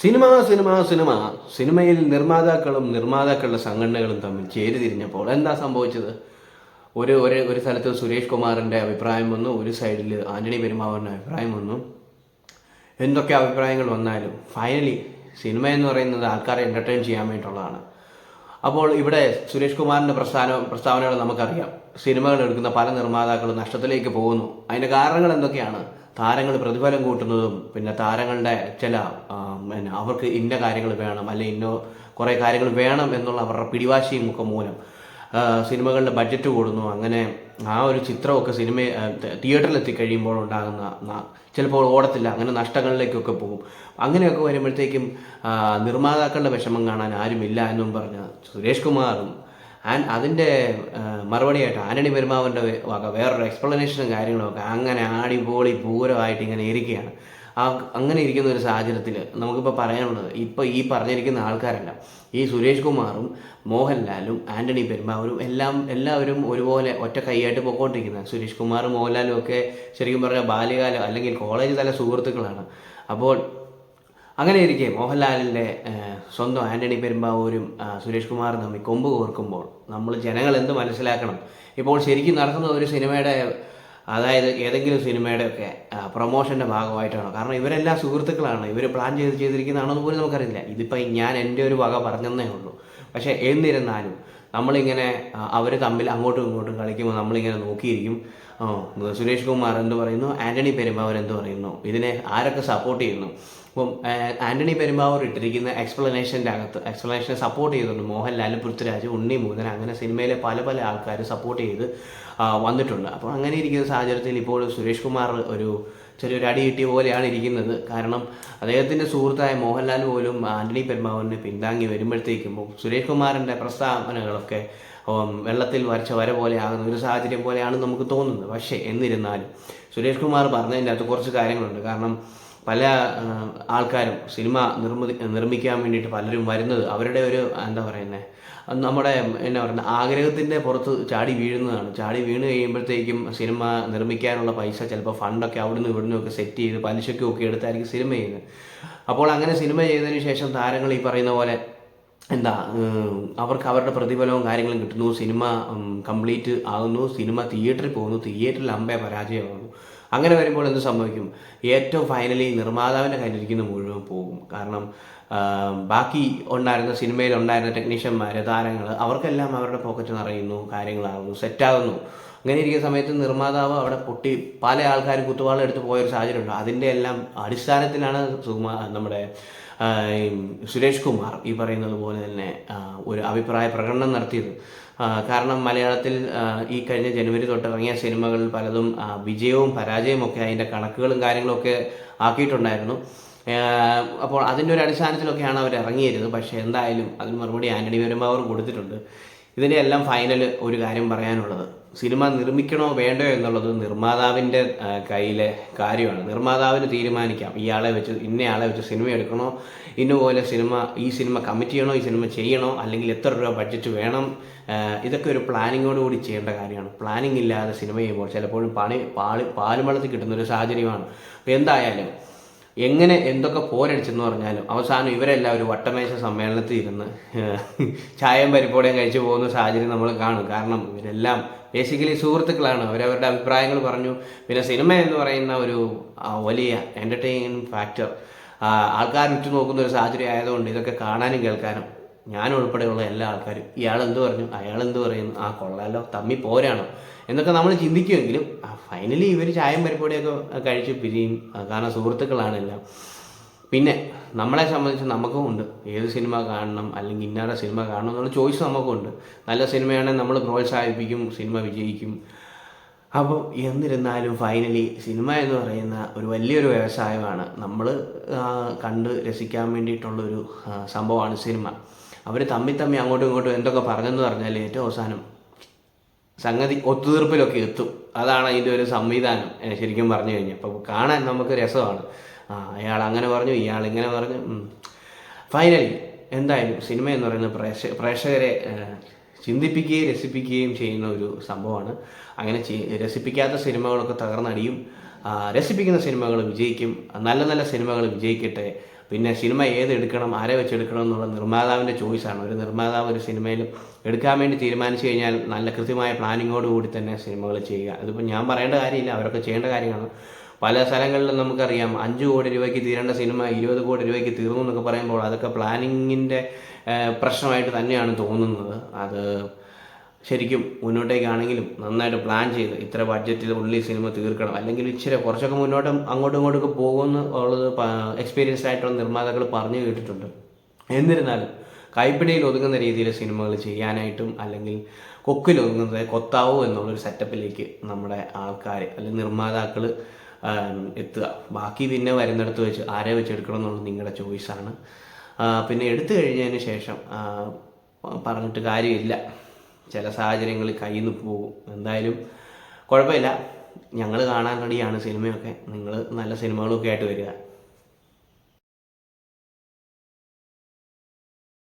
Cinema cinema cinema. സിനിമയിൽ നിർമ്മാതാക്കളും നിർമ്മാതാക്കളുടെ സംഘടനകളും തമ്മിൽ ചേരിതിരിഞ്ഞപ്പോൾ എന്താ സംഭവിച്ചത്? ഒരു ഒരു ഒരു സ്ഥലത്ത് സുരേഷ് കുമാറിന്റെ അഭിപ്രായം വന്നു ഒരു സൈഡിൽ ആന്റണി പെരുമാവറിന്റെ അഭിപ്രായം വന്നു. എന്തൊക്കെ അഭിപ്രായങ്ങൾ വന്നാലും ഫൈനലി സിനിമ എന്ന് പറയുന്നത് ആൾക്കാരെ എന്റർടൈൻ ചെയ്യാൻ വേണ്ടിയിട്ടുള്ളതാണ്. അപ്പോൾ ഇവിടെ സുരേഷ് കുമാറിന്റെ പ്രസ്ഥാന പ്രസ്താവനകൾ നമുക്കറിയാം. സിനിമകൾ എടുക്കുന്ന പല നിർമ്മാതാക്കളും നഷ്ടത്തിലേക്ക് പോകുന്നു. അതിന്റെ കാരണങ്ങൾ എന്തൊക്കെയാണ്? താരങ്ങൾ പ്രതിഫലം കൂട്ടുന്നതും പിന്നെ താരങ്ങളുടെ ചില പിന്നെ അവർക്ക് ഇന്ന കാര്യങ്ങൾ വേണം അല്ലെ ഇന്ന കുറേ കാര്യങ്ങൾ വേണം എന്നുള്ള അവരുടെ പിടിവാശിയും ഒക്കെ മൂലം സിനിമകളുടെ ബഡ്ജറ്റ് കൂടുന്നു. അങ്ങനെ ആ ഒരു ചിത്രമൊക്കെ സിനിമ തിയേറ്ററിൽ എത്തിക്കഴിയുമ്പോൾ ഉണ്ടാകുന്ന ചിലപ്പോൾ ഓടത്തില്ല അങ്ങനെ നഷ്ടങ്ങളിലേക്കൊക്കെ പോകും. അങ്ങനെയൊക്കെ വരുമ്പോഴത്തേക്കും നിർമ്മാതാക്കളുടെ വിഷമം കാണാൻ ആരുമില്ല എന്നും പറഞ്ഞ സുരേഷ് കുമാറും ആൻ അതിന്റെ മറുപടിയായിട്ട് ആന്റണി പെരുമാവന്റെ വക വേറൊരു എക്സ്പ്ലനേഷനും കാര്യങ്ങളൊക്കെ അങ്ങനെ ആടിപോളി പൂരമായിട്ട് ഇങ്ങനെ ഇരിക്കുകയാണ്. ആ അങ്ങനെ ഇരിക്കുന്ന ഒരു സാഹചര്യത്തിൽ നമുക്കിപ്പോൾ പറയാനുള്ളത് ഇപ്പോൾ ഈ പറഞ്ഞിരിക്കുന്ന ആൾക്കാരെല്ലാം ഈ സുരേഷ് കുമാറും മോഹൻലാലും ആന്റണി പെരുമാവരും എല്ലാം എല്ലാവരും ഒരുപോലെ ഒറ്റ കൈയായിട്ട് പോയിക്കൊണ്ടിരിക്കുന്നത് സുരേഷ് കുമാറും മോഹൻലാലും ഒക്കെ ശരിക്കും പറഞ്ഞാൽ ബാല്യകാലം അല്ലെങ്കിൽ കോളേജ് തല സുഹൃത്തുക്കളാണ്. അപ്പോൾ അങ്ങനെ ഇരിക്കെ മോഹൻലാലിന്റെ സ്വന്തം ആന്റണി പെരുമ്പാവൂരും സുരേഷ് കുമാറും തമ്മിൽ കൊമ്പ് കോർക്കുമ്പോൾ നമ്മൾ ജനങ്ങൾ എന്ത് മനസ്സിലാക്കണം? ഇപ്പോൾ ശരിക്കും നടക്കുന്ന ഒരു സിനിമയുടെ അതായത് ഏതെങ്കിലും സിനിമയുടെ ഒക്കെ പ്രൊമോഷന്റെ ഭാഗമായിട്ടാണോ? കാരണം ഇവരെല്ലാം സുഹൃത്തുക്കളാണ്. ഇവർ പ്ലാൻ ചെയ്ത് ചെയ്തിരിക്കുന്നതാണോ എന്ന് പോലും നമുക്കറിയില്ല. ഇതിപ്പോൾ ഞാൻ എന്റെ ഒരു വക പറഞ്ഞെന്നേ ഉള്ളൂ. പക്ഷേ എന്നിരുന്നാലും നമ്മളിങ്ങനെ അവർ തമ്മിൽ അങ്ങോട്ടും ഇങ്ങോട്ടും കളിക്കുമ്പോൾ നമ്മളിങ്ങനെ നോക്കിയിരിക്കും. സുരേഷ് കുമാർ എന്ത് പറയുന്നു? ആന്റണി പെരുമ്പാവൂർ എന്ത് പറയുന്നു? ഇതിനെ ആരൊക്കെ സപ്പോർട്ട് ചെയ്യുന്നു? അപ്പം ആന്റണി പെരുമ്പാവൂർ ഇട്ടിരിക്കുന്ന എക്സ്പ്ലനേഷന്റെ അകത്ത് എക്സ്പ്ലനേഷനെ സപ്പോർട്ട് ചെയ്തിട്ടുണ്ട് മോഹൻലാൽ പൃഥ്വിരാജ് ഉണ്ണി മൂതൻ അങ്ങനെ സിനിമയിലെ പല പല ആൾക്കാർ സപ്പോർട്ട് ചെയ്ത് വന്നിട്ടുണ്ട്. അപ്പോൾ അങ്ങനെ ഇരിക്കുന്ന സാഹചര്യത്തിൽ ഇപ്പോൾ സുരേഷ് കുമാർ ഒരു ചെറിയൊരു അടി കിട്ടിയ പോലെയാണ് ഇരിക്കുന്നത്. കാരണം അദ്ദേഹത്തിന്റെ സുഹൃത്തായ മോഹൻലാൽ പോലും ആന്റണി പെരുമാവൂരിനെ പിന്താങ്ങി വരുമ്പോഴത്തേക്കും സുരേഷ് കുമാറിന്റെ പ്രസ്താവനകളൊക്കെ വെള്ളത്തിൽ വരച്ച വര പോലെ ആകുന്ന ഒരു സാഹചര്യം പോലെയാണ് നമുക്ക് തോന്നുന്നത് പക്ഷേ എന്നിരുന്നാലും സുരേഷ് കുമാർ പറഞ്ഞതിന്റെ അകത്ത് കുറച്ച് കാര്യങ്ങളുണ്ട്. കാരണം പല ആൾക്കാരും സിനിമ നിർമ്മി നിർമ്മിക്കാൻ വേണ്ടിയിട്ട് പലരും വരുന്നത് അവരുടെ ഒരു എന്താ പറയുന്നത് നമ്മുടെ എന്നാ പറയുന്നത് ആഗ്രഹത്തിന്റെ പുറത്ത് ചാടി വീഴുന്നതാണ്. ചാടി വീണ് കഴിയുമ്പോഴത്തേക്കും സിനിമ നിർമ്മിക്കാനുള്ള പൈസ ചിലപ്പോൾ ഫണ്ടൊക്കെ അവിടുന്ന് ഇവിടുന്ന് ഒക്കെ സെറ്റ് ചെയ്ത് പലിശയ്ക്കും ഒക്കെ എടുത്തായിരിക്കും സിനിമ ചെയ്യുന്നത്. അപ്പോൾ അങ്ങനെ സിനിമ ചെയ്തതിന് ശേഷം താരങ്ങൾ ഈ പറയുന്ന പോലെ എന്താ അവർക്ക് അവരുടെ പ്രതിഫലവും കാര്യങ്ങളും കിട്ടുന്നു. സിനിമ കംപ്ലീറ്റ് ആകുന്നു. സിനിമ തിയേറ്ററിൽ പോകുന്നു. തിയേറ്ററിൽ അമ്പേ പരാജയമാകുന്നു. അങ്ങനെ വരുമ്പോൾ എന്ത് സംഭവിക്കും? ഏറ്റവും ഫൈനലി നിർമ്മാതാവിന്റെ കയ്യിലിരിക്കുന്ന മുഴുവൻ പോകും. കാരണം ബാക്കി ഉണ്ടായിരുന്ന സിനിമയിൽ ഉണ്ടായിരുന്ന ടെക്നീഷ്യന്മാർ താരങ്ങൾ അവർക്കെല്ലാം അവരുടെ പോക്കറ്റ് നിറയുന്നു കാര്യങ്ങളാകുന്നു സെറ്റാകുന്നു അങ്ങനെ ഇരിക്കുന്ന സമയത്ത് നിർമ്മാതാവ് അവിടെ പൊട്ടി പല ആൾക്കാരും കുത്തുവാളം എടുത്ത് പോയൊരു സാഹചര്യമുണ്ട്. അതിന്റെ എല്ലാം അടിസ്ഥാനത്തിലാണ് സുകുമാർ നമ്മുടെ സുരേഷ് കുമാർ ഈ പറയുന്നത് പോലെ തന്നെ ഒരു അഭിപ്രായ പ്രകടനം നടത്തിയത്. കാരണം മലയാളത്തിൽ ഈ കഴിഞ്ഞ ജനുവരി തൊട്ട് ഇറങ്ങിയ സിനിമകളിൽ പലതും വിജയവും പരാജയവും ഒക്കെ അതിന്റെ കണക്കുകളും കാര്യങ്ങളൊക്കെ ആക്കിയിട്ടുണ്ടായിരുന്നു. അപ്പോൾ അതിന്റെ ഒരു അടിസ്ഥാനത്തിലൊക്കെയാണ് അവർ ഇറങ്ങിയിരുന്നത്. പക്ഷേ എന്തായാലും അതിന് മറുപടി ആന്റണി അവർ കൊടുത്തിട്ടുണ്ട്. ഇതിന്റെ എല്ലാം ഫൈനൽ ഒരു കാര്യം പറയാനുള്ളത്. സിനിമ നിർമ്മിക്കണോ വേണ്ടോ എന്നുള്ളത് നിർമ്മാതാവിന്റെ കയ്യിലെ കാര്യമാണ്. നിർമ്മാതാവിന് തീരുമാനിക്കാം. ഇയാളെ വെച്ച് ഇന്നയാളെ വെച്ച് സിനിമ എടുക്കണോ? ഇന്നുപോലെ സിനിമ ഈ സിനിമ കമ്മിറ്റ് ചെയ്യണോ? ഈ സിനിമ ചെയ്യണോ? അല്ലെങ്കിൽ എത്ര രൂപ ബഡ്ജറ്റ് വേണം? ഇതൊക്കെ ഒരു പ്ലാനിങ്ങോട് കൂടി ചെയ്യേണ്ട കാര്യമാണ്. പ്ലാനിങ് ഇല്ലാതെ സിനിമ ചെയ്യുമ്പോൾ ചിലപ്പോഴും പണി പാൽ പാലും വെള്ളത്തിൽ കിട്ടുന്ന ഒരു സാഹചര്യമാണ്. അപ്പോൾ എന്തായാലും എങ്ങനെ എന്തൊക്കെ പോരടിച്ചെന്ന് പറഞ്ഞാലും അവസാനം ഇവരെല്ലാം ഒരു വട്ടമേശ സമ്മേളനത്തിൽ ഇരുന്ന് ചായയും പരിപ്പോടെയും കഴിച്ചു പോകുന്ന സാഹചര്യം നമ്മൾ കാണും. കാരണം ഇവരെല്ലാം ബേസിക്കലി സുഹൃത്തുക്കളാണ്. അവരവരുടെ അഭിപ്രായങ്ങൾ പറഞ്ഞു. പിന്നെ സിനിമ എന്ന് പറയുന്ന ഒരു വലിയ എന്റർടൈനിങ് ഫാക്ടർ ആൾക്കാർ ഉറ്റുനോക്കുന്ന ഒരു സാഹചര്യം ആയതുകൊണ്ട് ഇതൊക്കെ കാണാനും കേൾക്കാനും ഞാൻ ഉൾപ്പെടെയുള്ള എല്ലാ ആൾക്കാരും ഇയാൾ എന്ത് പറഞ്ഞു? അയാൾ എന്ത് പറയുന്നു? ആ കൊള്ളാലോ തമ്മി പോരാണോ? എന്നൊക്കെ നമ്മൾ ചിന്തിക്കുമെങ്കിലും ഫൈനലി ഇവർ ചായം പരിപാടിയൊക്കെ കഴിച്ച് പിരിയും. കാരണം സുഹൃത്തുക്കളാണ് എല്ലാം പിന്നെ നമ്മളെ സംബന്ധിച്ച് നമുക്കും ഉണ്ട്. ഏത് സിനിമ കാണണം അല്ലെങ്കിൽ ഇന്നാരുടെ സിനിമ കാണണം എന്നുള്ള ചോയ്സ് നമുക്കുണ്ട്. നല്ല സിനിമയാണെങ്കിൽ നമ്മൾ പ്രോത്സാഹിപ്പിക്കും സിനിമ വിജയിക്കും. അപ്പോൾ എന്നിരുന്നാലും ഫൈനലി സിനിമ എന്ന് പറയുന്ന ഒരു വലിയൊരു വ്യവസായമാണ്. നമ്മൾ കണ്ട് രസിക്കാൻ വേണ്ടിയിട്ടുള്ളൊരു സംഭവമാണ് സിനിമ. അവർ തമ്മി തമ്മി അങ്ങോട്ടും ഇങ്ങോട്ടും എന്തൊക്കെ പറഞ്ഞെന്ന് പറഞ്ഞാൽ ഏറ്റവും അവസാനം സംഗതി ഒത്തുതീർപ്പിലൊക്കെ എത്തും. അതാണ് അതിന്റെ ഒരു സംവിധാനം ശരിക്കും പറഞ്ഞു കഴിഞ്ഞാൽ. അപ്പോൾ കാണാൻ നമുക്ക് രസമാണ്. ആ അയാൾ അങ്ങനെ പറഞ്ഞു ഇയാൾ ഇങ്ങനെ പറഞ്ഞു ഫൈനലി എന്തായാലും സിനിമ എന്ന് പറയുന്നത് പ്രേക്ഷ പ്രേക്ഷകരെ ചിന്തിപ്പിക്കുകയും രസിപ്പിക്കുകയും ചെയ്യുന്ന ഒരു സംഭവമാണ്. അങ്ങനെ രസിപ്പിക്കാത്ത സിനിമകളൊക്കെ തകർന്നടിയും രസിപ്പിക്കുന്ന സിനിമകൾ വിജയിക്കും. നല്ല നല്ല സിനിമകൾ വിജയിക്കട്ടെ. പിന്നെ സിനിമ ഏത് എടുക്കണം ആരെ വെച്ചെടുക്കണം എന്നുള്ള നിർമ്മാതാവിന്റെ ചോയ്സാണ്. ഒരു നിർമ്മാതാവ് ഒരു സിനിമയിൽ എടുക്കാൻ വേണ്ടി തീരുമാനിച്ചു കഴിഞ്ഞാൽ നല്ല കൃത്യമായ പ്ലാനിങ്ങോട് കൂടി തന്നെ സിനിമകൾ ചെയ്യുക. അതിപ്പോൾ ഞാൻ പറയേണ്ട കാര്യമില്ല അവരൊക്കെ ചെയ്യേണ്ട കാര്യമാണ്. പല സ്ഥലങ്ങളിലും നമുക്കറിയാം അഞ്ച് കോടി രൂപയ്ക്ക് തീരേണ്ട സിനിമ ഇരുപത് കോടി രൂപയ്ക്ക് തീർന്നു എന്നൊക്കെ പറയുമ്പോൾ അതൊക്കെ പ്ലാനിങ്ങിന്റെ പ്രശ്നമായിട്ട് തന്നെയാണ് തോന്നുന്നത്. അത് ശരിക്കും മുന്നോട്ടേക്കാണെങ്കിലും നന്നായിട്ട് പ്ലാൻ ചെയ്ത് ഇത്ര ബഡ്ജറ്റിൽ ഉള്ളിൽ സിനിമ തീർക്കണം. അല്ലെങ്കിൽ ഇച്ചിരി കുറച്ചൊക്കെ മുന്നോട്ട് അങ്ങോട്ടും ഇങ്ങോട്ടൊക്കെ പോകുമെന്ന് ഉള്ളത് എക്സ്പീരിയൻസ്ഡ് ആയിട്ടുള്ള നിർമ്മാതാക്കൾ പറഞ്ഞു കേട്ടിട്ടുണ്ട്. എന്നിരുന്നാലും കൈപ്പിടിയിൽ ഒതുങ്ങുന്ന രീതിയിൽ സിനിമകൾ ചെയ്യാനായിട്ടും അല്ലെങ്കിൽ കൊക്കിൽ ഒതുങ്ങുന്നത് കൊത്താവോ എന്നുള്ളൊരു സെറ്റപ്പിലേക്ക് നമ്മുടെ ആൾക്കാർ അല്ലെങ്കിൽ നിർമ്മാതാക്കൾ എത്തുക. ബാക്കി പിന്നെ വരുന്നിടത്ത് വെച്ച് ആരെ വെച്ചെടുക്കണം എന്നുള്ളത് നിങ്ങളുടെ ചോയ്സാണ് പിന്നെ എടുത്തു കഴിഞ്ഞതിന് ശേഷം പറഞ്ഞിട്ട് കാര്യമില്ല. ചില സാഹചര്യങ്ങളിൽ കയ്യിൽ നിന്ന് പോകും എന്തായാലും കുഴപ്പമില്ല. ഞങ്ങൾ കാണാൻ റെഡിയാണ് സിനിമയൊക്കെ. നിങ്ങൾ നല്ല സിനിമകളൊക്കെ ആയിട്ട് വരിക.